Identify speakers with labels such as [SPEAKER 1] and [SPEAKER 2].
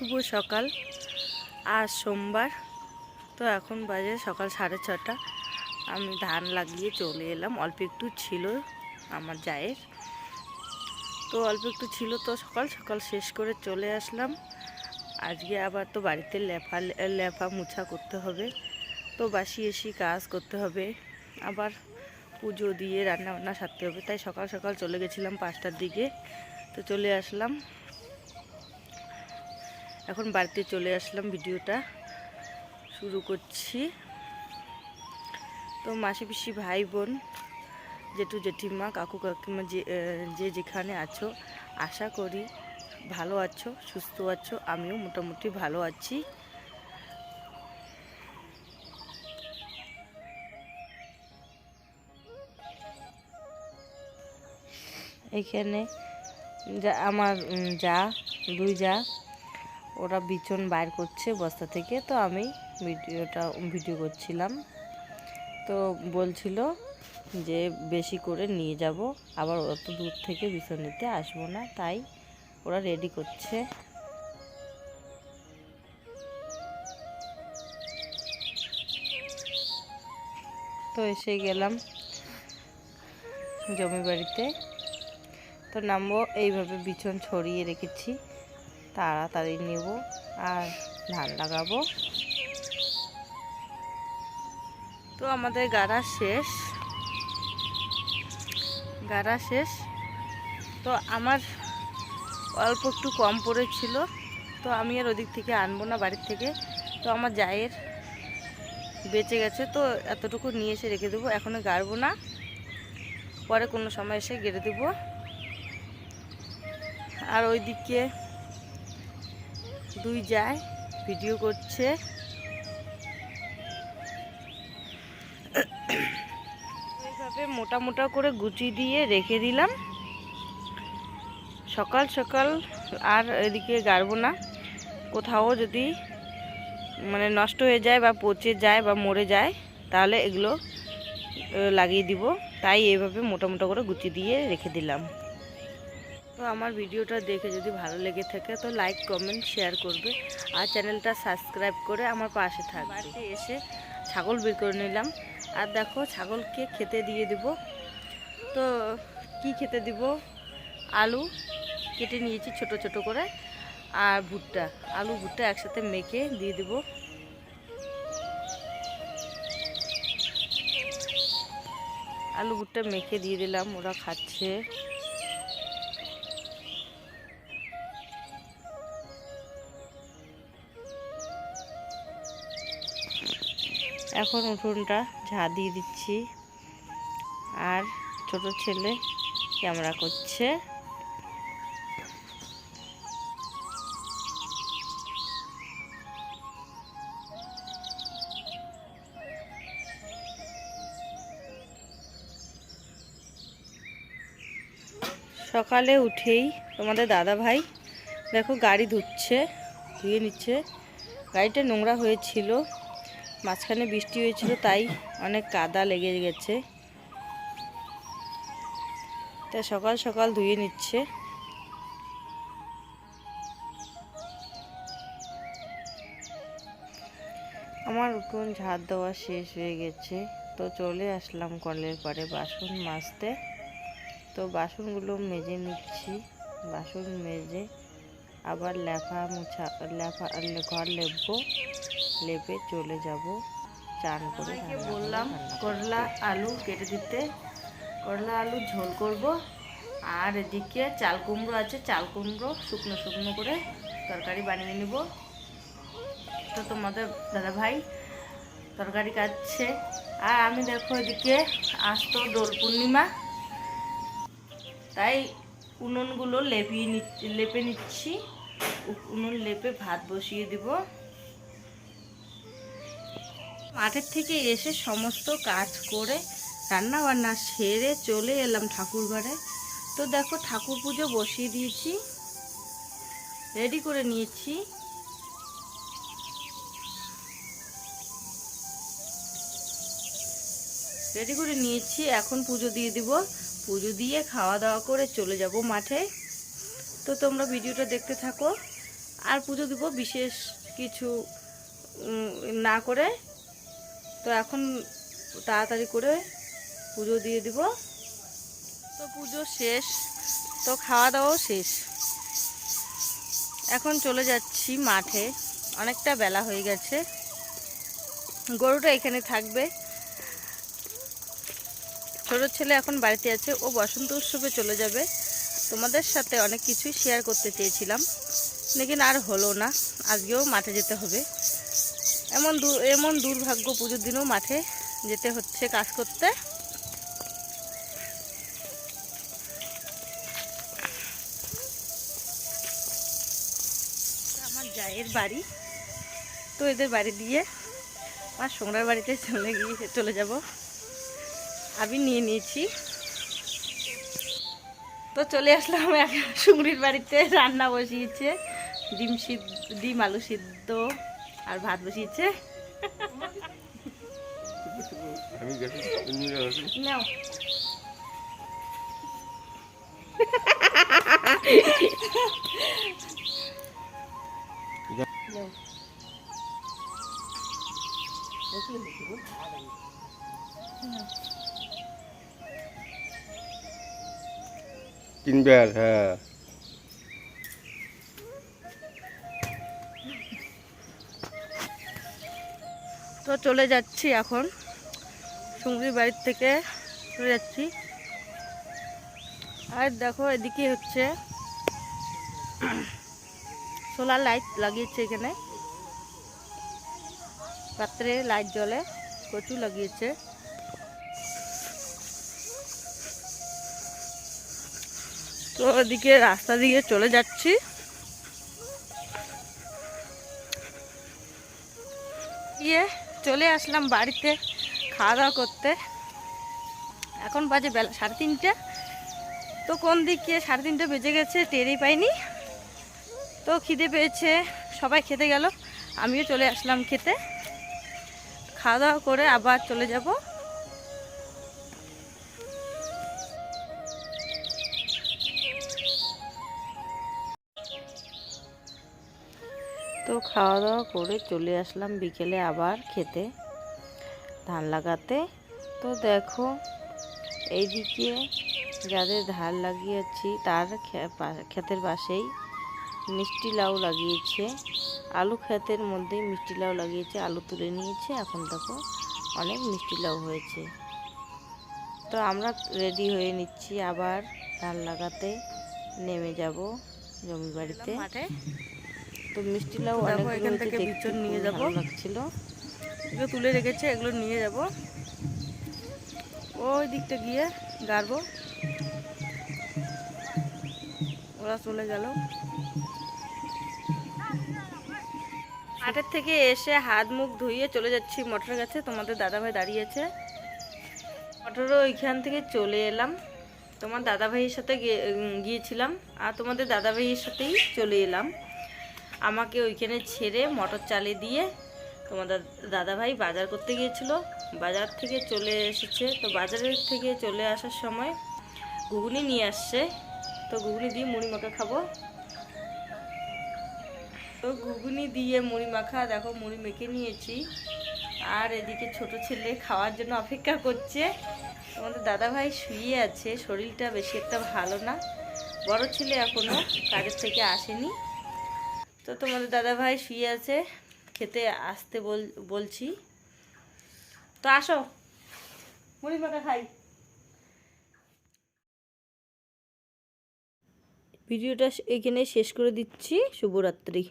[SPEAKER 1] শুভ সকাল। আজ সোমবার, তো এখন বাজে সকাল সাড়ে ছটা। আমি ধান লাগিয়ে চলে এলাম। অল্প একটু ছিল আমার জায়ের। তো অল্প একটু ছিল তো সকাল সকাল শেষ করে চলে আসলাম। আজকে আবার তো বাড়িতে লেফা লেফা মুছা করতে হবে। তো বাসি এসি কাজ করতে হবে। আবার পুজো দিয়ে রান্না বান্না সারতে হবে। তাই সকাল সকাল চলে গেছিলাম পাঁচটার দিকে। তো চলে আসলাম। এখন বাড়িতে চলে আসলাম ভিডিওটা শুরু করছি। তো মাসি পিসি ভাই বোন, জেঠু জেঠিমা, কাকু কাকিমা যে যেখানে আছো, আশা করি ভালো আছো, সুস্থ আছো, আমিও মোটামুটি ভালো আছি। এখানে যা, আমার যা, দুই যা ওরা বিচন বাইর করছে বস্তা থেকে, তো আমি ভিডিওটা, ভিডিও করছিলাম। তো বলছিল যে বেশি করে নিয়ে যাব, আবার অত দূর থেকে বিছন নিতে আসব না, তাই ওরা রেডি করছে। তো এসে গেলাম জমি বাড়িতে তো নামবো, এইভাবে বিছন ছড়িয়ে রেখেছি। তাড়াতাড়ি নেব আর ধান লাগাবো। তো আমাদের গাড়া শেষ। গাড়া শেষ। তো আমার অল্প একটু কম পড়েছিল। তো আমি আর ওদিক থেকে আনব না বাড়ির থেকে। তো আমার জায়ের বেঁচে গেছে। তো এতটুকু নিয়ে এসে রেখে দেবো। এখনও গাড়বো না। পরে কোনো সময় এসে গেড়ে দেবো। আর ওইদিকে দুই যায়, ভিডিও করছে। এইভাবে মোটা মোটা করে গুটি দিয়ে রেখে দিলাম। সকাল সকাল আর এদিকে গাড়বো না। কোথাও যদি মানে নষ্ট হয়ে যায় বা পচে যায় বা মরে যায়, তাহলে এগুলো লাগিয়ে দিব। তাই এইভাবে মোটা মোটা করে গুটি দিয়ে রেখে দিলাম। তো আমার ভিডিওটা দেখে যদি ভালো লেগে থাকে তো লাইক কমেন্ট শেয়ার করবে। আর চ্যানেলটা সাবস্ক্রাইব করে আমার পাশে থাকবে। বাড়িতে এসে ছাগল বের করে নিলাম। আর দেখো, ছাগলকে খেতে দিয়ে দিব। তো কি খেতে দিব? আলু কেটে নিয়েছি ছোট ছোট করে। আর ভুট্টা, আলু, ভুট্টা একসাথে মেখে দিয়ে দিব। আলু, ভুট্টা মেখে দিয়ে দিলাম, ওরা খাচ্ছে। এখন উঠোনটা ঝা দিয়ে দিচ্ছি। আর ছোট ছেলে ক্যামেরা করছে। সকালে উঠেই তোমাদের দাদা ভাই, দেখো গাড়ি ধুচ্ছে, ধুয়ে নিচ্ছে। গাড়িটা নোংরা হয়েছিল। মাঝখানে বৃষ্টি হয়েছিল, তাই অনেক কাদা লেগে গেছে। তা সকাল সকাল ধুয়ে নিচ্ছে। আমার উঠোন ঝাড় দেওয়া শেষ হয়ে গেছে। তো চলে আসলাম কলের পরে বাসন মাজতে। তো বাসনগুলো মেজে নিচ্ছি। বাসন মেজে আবার লেফা মুছা লেফা ঘর লেপবো লেপে চলে যাব চান করে
[SPEAKER 2] বললাম করলা আলু কেটে দিতে। করলা আলু ঝোল করব। আর এদিকে চাল কুমড়ো আছে চাল কুমড়ো শুকনো শুকনো করে তরকারি বানিয়ে নিব। তো তোমাদের দাদা ভাই তরকারি কাটছে আর আমি দেখো এদিকে আসতো দোল পূর্ণিমা। তাই উনুনগুলো লেপিয়ে নিচ্ছি, লেপে নিচ্ছি। উনুন লেপে ভাত বসিয়ে দিব। মাঠের থেকে এসে সমস্ত কাজ করে রান্না বান্না সেরে চলে এলাম ঠাকুর ঘরে। তো দেখো ঠাকুর পুজো বসিয়ে দিয়েছি। রেডি করে নিয়েছি। রেডি করে নিয়েছি। এখন পুজো দিয়ে দিব। পুজো দিয়ে খাওয়া দাওয়া করে চলে যাব মাঠে। তো তোমরা ভিডিওটা দেখতে থাকো।
[SPEAKER 1] আর পুজো দিব বিশেষ কিছু না করে। তো এখন তাড়াতাড়ি করে পুজো দিয়ে দিব। তো পুজো শেষ। তো খাওয়া দাওয়াও শেষ। এখন চলে যাচ্ছি মাঠে। অনেকটা বেলা হয়ে গেছে। গরুটা এখানে থাকবে। ছোট ছেলে এখন বাড়িতে আছে, ও বসন্ত উৎসবে চলে যাবে। তোমাদের সাথে অনেক কিছুই শেয়ার করতে চেয়েছিলাম। লেকিন আর হলো না, আজকেও মাঠে যেতে হবে। এমন দূর এমন দুর্ভাগ্য পুজোর দিনও মাঠে যেতে হচ্ছে কাজ করতে। আমার জায়ের বাড়ি। তো এদের বাড়ি দিয়ে আমার সোমরার বাড়িতে চলে গিয়ে চলে যাব। আমি নিয়ে নিয়েছি। তো চলে আসলাম এক সুংরির বাড়িতে রান্না বসিয়েছে ডিম সিদ্ধ ডিম আলু সিদ্ধ আর ভাত বসিয়েছে। নাও।
[SPEAKER 3] তিনবার হ্যাঁ।
[SPEAKER 1] তো চলে যাচ্ছি এখন। সুংরির বাড়ির থেকে চলে যাচ্ছি। আর দেখো, এদিকে হচ্ছে সোলার লাইট লাগিয়েছে এখানে। রাত্রে লাইট জ্বলে, প্রচুর লাগিয়েছে। তো ওদিকে রাস্তা দিকে চলে যাচ্ছি। গিয়ে চলে আসলাম বাড়িতে খাওয়া দাওয়া করতে। এখন বাজে বেলা সাড়ে তিনটে। তো কোন দিকে সাড়ে তিনটে বেজে গেছে টেরই পাইনি। তো খিদে পেয়েছে, সবাই খেতে গেল, আমিও চলে আসলাম খেতে। খাওয়া দাওয়া করে আবার চলে যাব। তো খাওয়া দাওয়া করে চলে আসলাম বিকেলে আবার খেতে, ধান লাগাতে। তো দেখো, এইদিকে যাদের ধান লাগিয়েছি তার ক্ষেতের পাশেই মিষ্টি লাউ লাগিয়েছে। আলু ক্ষেতের মধ্যে মিষ্টি লাউ লাগিয়েছে, আলু তুলে নিয়েছে। এখন দেখো, অনেক মিষ্টি লাউ হয়েছে। তো আমরা রেডি হয়ে নিচ্ছি, আবার ধান লাগাতে নেমে যাব জমি বাড়িতে তো মিষ্টি লাউ
[SPEAKER 2] তো
[SPEAKER 1] অনেক
[SPEAKER 2] এখান থেকে বিচন নিয়ে যাব।
[SPEAKER 1] লাগছিল।
[SPEAKER 2] এগুলো তুলে রেখেছে এগুলো নিয়ে যাব। ওই দিকটা গিয়ে গাড়বো। ওরা চলে গেল।
[SPEAKER 1] মাঠের থেকে এসে হাত মুখ ধুইয়ে চলে যাচ্ছি মটরের কাছে তোমাদের দাদাভাই দাঁড়িয়েছে। মটরও ওইখান থেকে চলে এলাম। তোমার দাদাভাইয়ের সাথে গিয়েছিলাম। আর তোমাদের দাদাভাইয়ের সাথেই চলে এলাম। আমাকে ওইখানে ছেড়ে মোটর চালে দিয়ে তোমার দাদ- দাদাভাই বাজার করতে গিয়েছিল। বাজার থেকে চলে এসেছে। তো বাজারের থেকে চলে আসার সময় ঘুগনি নিয়ে আসছে। তো ঘুগনি দিয়ে মুড়ি মাখা খাব। তো ঘুগনি দিয়ে মুড়ি মাখা, দেখো মুড়ি মেখে নিয়েছি। আর এদিকে ছোট ছেলে খাওয়ার জন্য অপেক্ষা করছে। তোমাদের দাদাভাই শুয়ে আছে। শরীরটা বেশি একটা ভালো না। বড় ছেলে এখনও কাজের থেকে আসেনি। তো তোমাদের দাদা ভাই শুয়ে আছে, খেতে আসতে বল, বলছি। তো আসো মুড়ি মাখা খাই। ভিডিওটা এখানে শেষ করে দিচ্ছি, শুভরাত্রি।